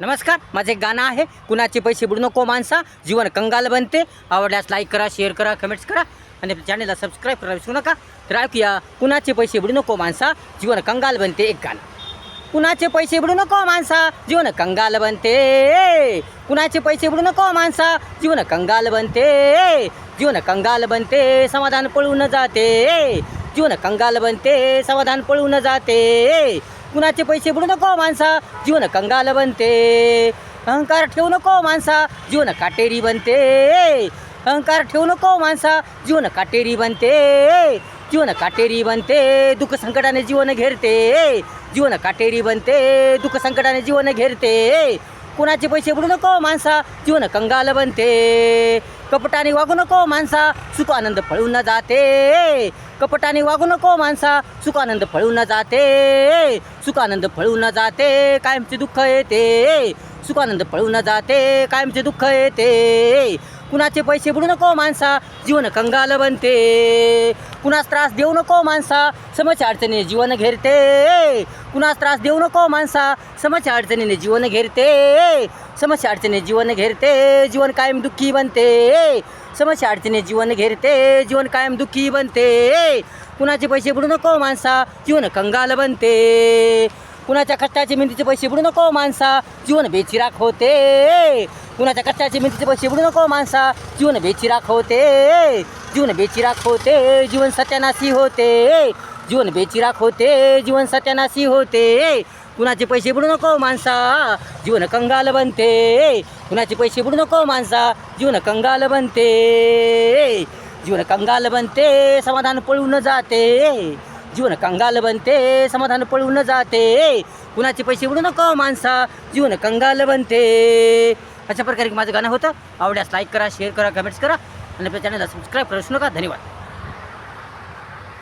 नमस्कार माझे एक गाणं आहे कुणाचे पैसे बुडू नको माणसा जीवन कंगाल बनते. आवडल्यास लाईक करा शेअर करा कमेंट्स करा आणि चॅनलला सबस्क्राईब करा विसरू नका. तर ऐकूया कुणाचे पैसे बुडू नको माणसा जीवन कंगाल बनते एक गाणं. कुणाचे पैसे बुडू नको माणसा जीवन कंगाल बनते. कुणाचे पैसे बुडू नको माणसा जीवन कंगाल बनते. जीवन कंगाल बनते समाधान पळून जाते. जीवन कंगाल बनते समाधान पळून जाते. कुणाचे पैसे बुडू नको माणसा जीवन कंगाल बनते. अहंकार ठेवू नको माणसा जीवन काटेरी बनते. अहंकार ठेवू नको माणसा जीवन काटेरी बनते. जीवन काटेरी बनते दुःख संकटाने जीवन घेरते. जीवन काटेरी बनते दुःख संकटाने जीवन घेरते. कुणाचे पैसे बुडू नको माणसा जीवन कंगाल बनते. कपटाने वागू नको माणसा सुख आनंद पळून न जाते. कपटाने वागू नको माणसा सुख आनंद न जाते. सुख आनंद न जाते कायमचे दुःख येते. सुख आनंद न जाते कायमचे दुःख येते. कुणाचे पैसे बुडू नको माणसा जीवन कंगाल बनते. कुणास त्रास देऊ नको माणसा समच अडचणीने जीवन घेरते. कुणास त्रास देऊ नको माणसा समच अडचणीने जीवन घेरते. समस्या अडचणीने जीवन घेरते जीवन कायम दुःखी बनते. समस्या अडचणीने जीवन घेरते जीवन कायम दुःखी बनते. कुणाचे पैसे बुडू नको माणसा जीवन कंगाल बनते. कुणाच्या कष्टाचे मेहनतीचे पैसे बुडू नको माणसा जीवन बेचिराख होते. कुणाच्या कष्टाचे मेहनतीचे पैसे बुडू नको माणसा जीवन बेचिराख होते. जीवन बेचिराख होते जीवन सत्यानाशी होते. जीवन बेचिराख होते जीवन सत्यानाशी होते. कुणाचे पैसे बुडू नको माणसा जीवन कंगाल बनते. कुणाचे पैसे बुडू नको माणसा जीवन कंगाल बनते. जीवन कंगाल बनते समाधान पळून जाते. जीवन कंगाल बनते समाधान पळून जाते. कुणाचे पैसे बुडू नको माणसा जीवन कंगाल बनते. अशा प्रकारे माझं गाणं होतं. आवडल्यास लाईक करा शेअर करा कमेंट्स करा. आणि आपल्या चॅनलला सबस्क्राईब करू नका धन्यवाद